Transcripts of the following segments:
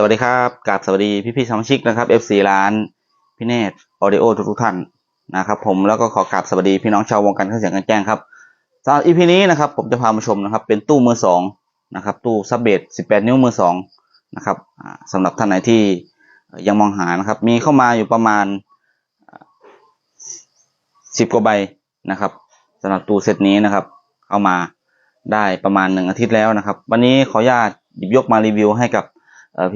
สวัสดีครับกราบสวัสดีพี่พี่ๆสมาชิกนะครับ FC ร้านพี่เนตออดิโอทุกๆท่านนะครับผมแล้วก็ขอกราบสวัสดีพี่น้องชาววงการเครื่องเสียงกันแจ้งครับสำหรับ EP นี้นะครับผมจะพามาชมนะครับ เป็นตู้มือสองนะครับตู้ซับเบส18 นิ้วมือสองนะครับอ่าสำหรับท่านไหนที่ยังมองหานะครับ มีเข้ามาอยู่ประมาณสิบกว่าใบนะครับสำหรับตู้เซตนี้นะครับเข้ามาได้ประมาณหนึ่งอาทิตย์แล้วนะครับ วันนี้ขออนุญาตหยิบยกมารีวิวให้กับ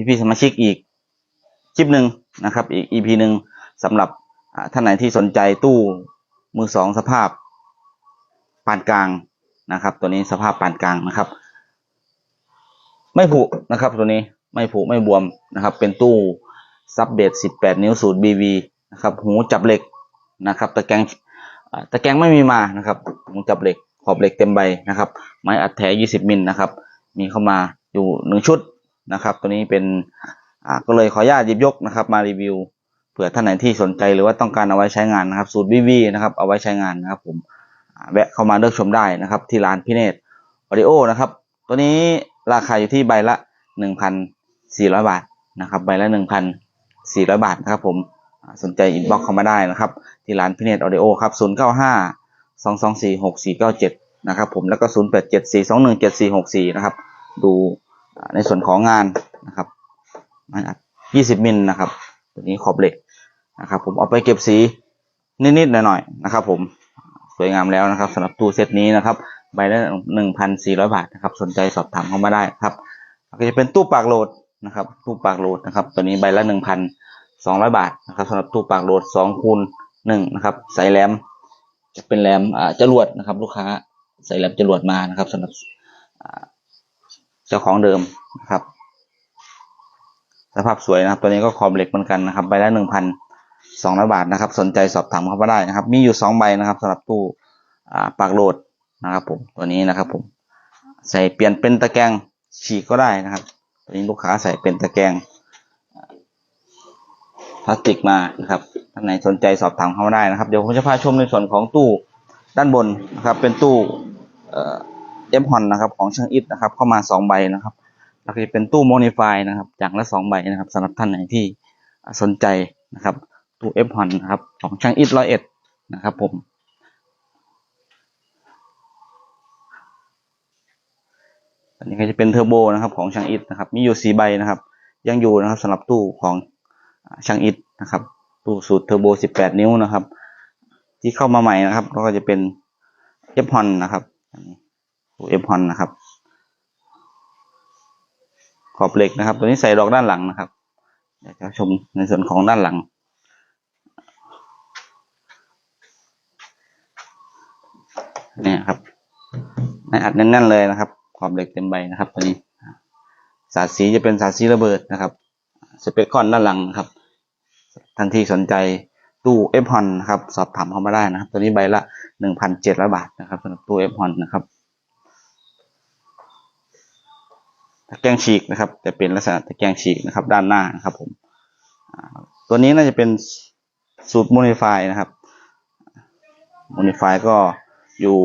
พี่ๆสมาชิกอีกคลิปหนึ่งนะครับ อีก EP หนึ่งสำหรับท่านไหนที่สนใจตู้มือสองสภาพปานกลางนะครับ ตัวนี้สภาพปานกลางนะครับ ไม่ผุนะครับ ตัวนี้ไม่ผุไม่บวมนะครับ เป็นตู้ซับเบส18 นิ้วสูตร BV นะครับหูจับเหล็กนะครับ ตะแกรงตะแกรงไม่มีมานะครับหูจับเหล็กขอบเหล็กเต็มใบนะครับ ไม้อัดแท้ 20 มิลนะครับ มีเข้ามาอยู่หนึ่งชุด นะครับ ตัวนี้เป็นอ่าก็เลยขออนุญาตหยิบยกนะครับ มารีวิวเผื่อท่านไหนที่สนใจหรือว่าต้องการเอาไว้ใช้งานนะครับ สูตร BV นะครับเอาไว้ใช้งานนะครับ ผมแวะเข้ามาเลือกชมได้นะครับ ที่ร้านพีเนตออดิโอนะครับ ตัวนี้ราคาอยู่ที่ใบละ 1,400 บาทนะครับ ใบละ 1,400 บาทนะครับ ผมสนใจอินบ็อกเข้ามาได้นะครับ ที่ร้านพีเนตออดิโอครับ 095 224 6497 นะครับ ผมแล้วก็ 087 421 7464 นะครับ ดู ในส่วนของงานนะครับไม้อัด20 มิลนะครับ ตัวนี้ขอบเหล็กนะครับ ผมเอาไปเก็บสีนิดๆหน่อยๆนะครับ ผมสวยงามแล้วนะครับสำหรับตู้เซตนี้นะครับใบละ1,400บาทนะครับ สนใจสอบถามเข้ามาได้ครับก็จะเป็นตู้ปากโหลดนะครับ ตู้ปากโหลดนะครับ ตัวนี้ใบละ1,200บาทนะครับสำหรับตู้ปากโหลด2คูณ1นะครับใส่แหลมจะเป็นแหลมอ่าจรวดนะครับ ลูกค้าใส่แหลมจรวดมานะครับสำหรับอ่า จ้าของเดิมนะครับ สภาพสวยนะครับ ตัวนี้ก็ขอบเหล็กเหมือนกันนะครับใบละหนึ่งพันสองร้อยบาทนะครับ สนใจสอบถามเข้ามาได้นะครับ มีอยู่สองใบนะครับสำหรับตู้ปากโหลดนะครับผมตัวนี้นะครับผมใส่เปลี่ยนเป็นตะแกรงฉีกก็ได้นะครับตัวนี้ลูกค้าใส่เป็นตะแกรงพลาสติกมานะครับท่านไหนสนใจสอบถามเข้ามาได้นะครับ เดี๋ยวผมจะพาชมในส่วนของตู้ด้านบนนะครับ เป็นตู้ เอ่อเอ็มฮอนนะครับของช่างอิทนะครับเข้ามาสองใบนะครับแล้วก็จะเป็นตู้โมนิฟายนะครับอย่างละสองใบนะครับสำหรับท่านไหนที่สนใจนะครับตู้เอ็มฮอนนะครับของช่างอิทร้อยเอ็ดนะครับผมอันนี้ก็จะเป็นเทอร์โบนะครับของช่างอิทนะครับมีอยู่สี่ใบนะครับ ยังอยู่นะครับสำหรับตู้ของช่างอิทนะครับตู้สูตรเทอร์โบสิบแปดนิ้วนะครับ ที่เข้ามาใหม่นะครับแล้วก็จะเป็นเอฟฮอนนะครับอันนี้ เอฟฮอนนะครับ ขอบเหล็กนะครับ ตัวนี้ใส่ดอกด้านหลังนะครับ เดี๋ยวจะชมในส่วนของด้านหลัง เนี่ยครับในอัดแน่นๆเลยนะครับ ขอบเหล็กเต็มใบนะครับ ตัวนี้ สาดสีจะเป็นสาดสีระเบิดนะครับสเปคคอนด้านหลังนะครับ ทันทีสนใจตู้เอฟฮอนนะครับ สอบถามเข้ามาได้นะครับ ตัวนี้ใบละหนึ่งพันเจ็ดร้อยบาทนะครับสำหรับตู้เอฟฮอนนะครับ ตะ แกงฉีกนะครับจะเป็นลักษณะตะแกงฉีกนะครับ ด้านหน้านะครับผมตัวนี้น่าจะเป็นสูตรโมนิฟายนะครับโมนิฟายก็อยู่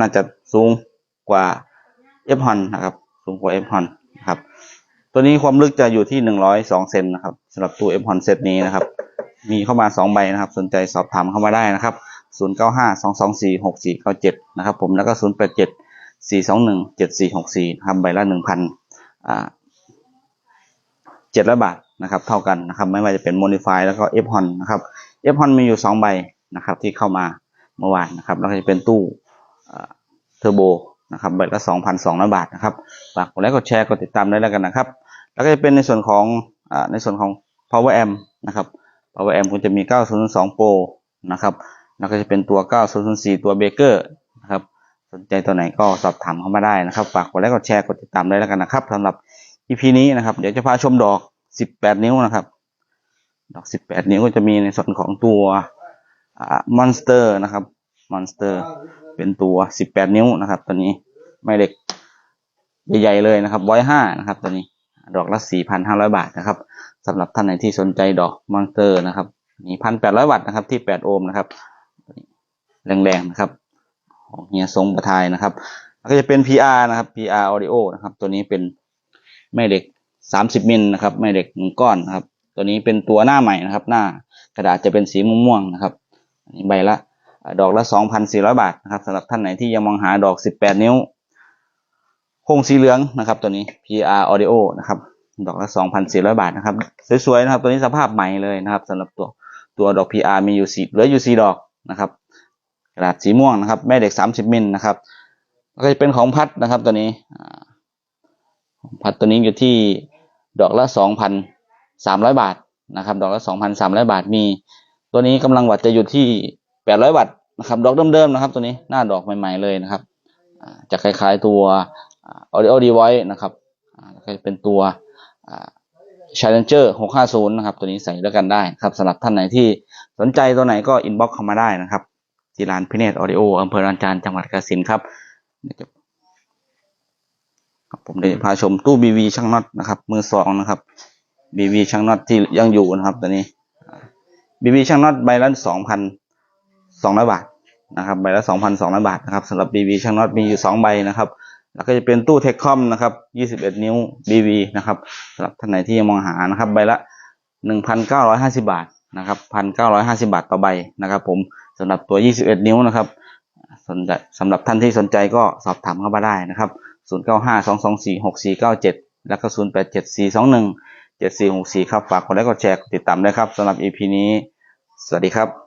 น่าจะสูงกว่าเอฟฮอนนะครับ สูงกว่าเอฟฮอนนะครับ ตัวนี้ความลึกจะอยู่ที่หนึ่งร้อยสองเซนนะครับสำหรับตัวเอฟฮอนเซตนี้นะครับ มีเข้ามาสองใบนะครับ สนใจสอบถามเข้ามาได้นะครับศูนย์เก้าห้าสองสองสี่หกสี่เก้าเจ็ดนะครับ ผมแล้วก็ศูนย์แปดเจ็ดสี่สองหนึ่งเจ็ดสี่หกสี่นะครับใบละหนึ่งพัน เจ็ดร้อยบาทนะครับ เท่ากันนะครับ ไม่ว่าจะเป็นโมนิฟายแล้วก็เอฟฮอนนะครับเอฟฮอนมีอยู่สองใบนะครับ ที่เข้ามาเมื่อวานนะครับ แล้วก็จะเป็นตู้เทอร์โบนะครับใบละสองพันสองร้อยบาทนะครับฝากกดไลค์กดแชร์กดติดตามได้แล้วกันนะครับ แล้วก็จะเป็นในส่วนของอในส่วนของ power amp นะครับ power amp ก็จะมี 902 Pro นะครับแล้วก็จะเป็นตัว 904ตัวเบเกอร์ สนใจตัวไหนก็สอบถามเข้ามาได้นะครับ ฝากกดไลค์กดแชร์กดติดตามได้แล้วกันนะครับสำหรับ EP นี้นะครับ เดี๋ยวจะพาชมดอก 18 นิ้วนะครับ ดอก 18 นิ้วก็จะมีในส่วนของตัวมอนสเตอร์นะครับมอนสเตอร์เป็นตัว 18 นิ้วนะครับ ตัวนี้ไม่เล็กใหญ่ๆเลยนะครับร้อยห้านะครับ ตัวนี้ดอกละ 4,500 บาทนะครับสำหรับท่านไหนที่สนใจดอกมอนสเตอร์นะครับมี1,800วัตต์นะครับที่8โอห์มนะครับแรงๆนะครับ ของเฮียทรงประทายนะครับก็จะเป็น PR นะครับ PR audio นะครับ ตัวนี้เป็นแม่เหล็กสามสิบมิลนะครับแม่เหล็กหนึ่งก้อนนะครับ ตัวนี้เป็นตัวหน้าใหม่นะครับ หน้ากระดาษจะเป็นสีม่วงๆนะครับอันนี้ใบละดอกละสองพันสี่ร้อยบาทนะครับสำหรับท่านไหนที่ยังมองหาดอกสิบแปดนิ้วโครงสีเหลืองนะครับ ตัวนี้ PR Audio นะครับ ดอกละสองพันสี่ร้อยบาทนะครับ สวยๆนะครับ ตัวนี้สภาพใหม่เลยนะครับสำหรับตัวตัวดอก PR มีอยู่สี่เหลืออยู่สี่ดอกนะครับ กระดาษสีม่วงนะครับ แม่เด็กสามสิบมิลนะครับก็จะเป็นของพัดนะครับตัวนี้พัดตัวนี้อยู่ที่ดอกละสองพันสามร้อยบาทนะครับ ดอกละสองพันสามร้อยบาทมี ตัวนี้กำลังวัตต์จะอยู่ที่แปดร้อยวัตต์นะครับ ดอกเดิมๆนะครับ ตัวนี้หน้าดอกใหม่ ๆเลยนะครับจะคล้ายๆตัว audio device นะครับอ่าแล้วก็เป็นตัวอ่า Challenger 650 นะครับ ตัวนี้ใส่ด้วยกันได้ครับสำหรับท่านไหนที่สนใจตัวไหนก็อินบ็อกเข้ามาได้นะครับ ที่ร้านพิเนตออดิโออำเภอรันจานจังหวัดกาฬสินครับเดี๋ยวจะครับผมได้พาชมตู้บีวีช่างน็อตนะครับ มือสองนะครับบีวีช่างน็อตที่ยังอยู่นะครับตัวนี้บีวีช่างน็อตใบละสองพันสองร้อยบาทนะครับใบละสองพันสองร้อยบาทนะครับสำหรับบีวีช่างน็อตมีอยู่สองใบนะครับ แล้วก็จะเป็นตู้เทคคอมนะครับ21นิ้ว BV นะครับสำหรับท่านไหนที่ยังมองหานะครับ ใบละ1,950บาทนะครับ1,950บาทต่อใบนะครับ ผม สำหรับตัว 21 นิ้วนะครับสนใจสำหรับท่านที่สนใจก็สอบถามเข้ามาได้นะครับ 0952246497 แล้วก็ 0874217464 ครับ ฝากกดไลค์กดแชร์ติดตามด้วยครับสำหรับ EP นี้ สวัสดีครับ